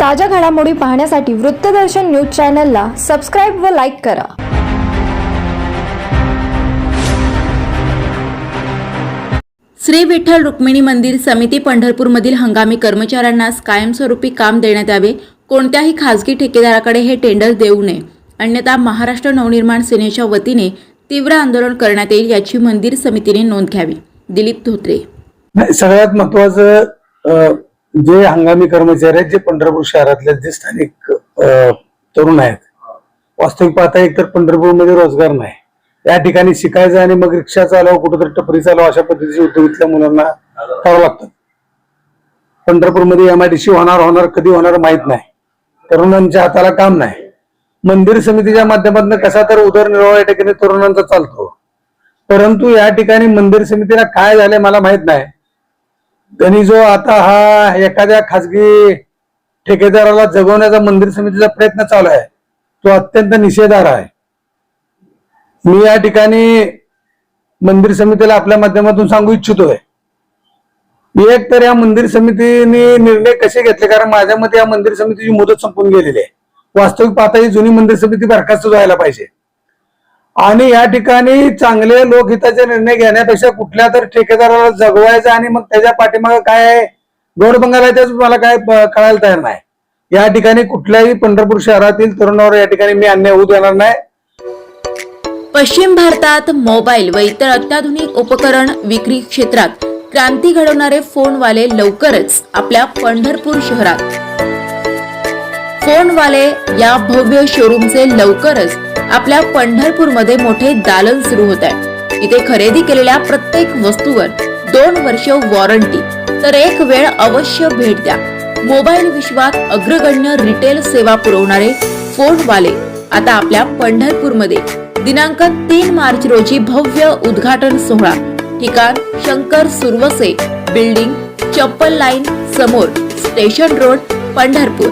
ताज्या घडामोडी पाहण्यासाठी वृत्तदर्शन न्यूज चॅनलला सबस्क्राईब व लाईक करा. श्री विठ्ठल रुक्मिणी मंदिर समिती पंढरपूरमधील हंगामी कर्मचाऱ्यांनाच कायमस्वरूपी काम देण्यात यावे. कोणत्याही खासगी ठेकेदाराकडे हे टेंडर देऊ नये. अन्यथा महाराष्ट्र नवनिर्माण सेनेच्या वतीने तीव्र आंदोलन करण्यात येईल याची मंदिर समितीने नोंद घ्यावी. दिलीप धोत्रे. सगळ्यात महत्वाचं जे हंगामी कर्मचारी आहेत जे पंढरपूर शहरातले जे स्थानिक तरुण आहेत वास्तविक पाहता एकतर पंढरपूरमध्ये रोजगार नाही. या ठिकाणी शिकायचं आणि मग रिक्षा चालव कुठंतरी टपरी चालव अशा पद्धतीचे उद्योग इथल्या मुलांना करावं लागतात पंढरपूरमध्ये एमआयडीसी होणार होणार कधी होणार माहीत नाही. तरुणांच्या हाताला काम नाही. मंदिर समितीच्या माध्यमातून कसा तर उदरनिर्वाह या ठिकाणी तरुणांचा चालतो. परंतु या ठिकाणी मंदिर समितीला काय झाले मला माहीत नाही. त्यांनी जो आता हा एखाद्या खासगी ठेकेदाराला जगवण्याचा मंदिर समितीचा प्रयत्न चालू आहे तो अत्यंत निषेधार आहे. मी या ठिकाणी मंदिर समितीला आपल्या माध्यमातून सांगू इच्छितोय. एक तर या मंदिर समितीने निर्णय कसे घेतले कारण माझ्या मते या मंदिर समितीची मुदत संपून गेलेली आहे. वास्तविक पाहता ही जुनी मंदिर समिती बरखास्त व्हायला पाहिजे. आणि या ठिकाणी चांगले लोकहिताचे निर्णय घेण्यापेक्षा कुठल्या तर ठेकेदाराला जगवायचं आणि मग त्याच्या पाठीमागे काय आहे? गोड बंगाल मला काय कळायला तयार नाही. या ठिकाणी कुठल्याही पंढरपूर शहरातील तरुणावर या ठिकाणी मी अन्याय होऊ देणार नाही. पश्चिम भारतात मोबाईल व इतर अत्याधुनिक उपकरण विक्री क्षेत्रात क्रांती घडवणारे फोनवाले लवकरच आपल्या पंढरपूर शहरात. फोनवाले या भव्य शोरूमचे लवकरच आपल्या पंढरपूरमध्ये मोठे दालन सुरू होत आहे. इथे खरेदी केलेल्या प्रत्येक वस्तूवर दोन वर्ष वॉरंटी. तर एक वेळ अवश्य भेट द्या. मोबाईल विश्वात अग्रगण्य रिटेल सेवा पुरवणारे फोनवाले आता आपल्या पंढरपूरमध्ये. दिनांक तीन मार्च रोजी भव्य उद्घाटन सोहळा. ठिकाण शंकर सुरवसे बिल्डिंग चप्पल लाईन समोर स्टेशन रोड पंढरपूर.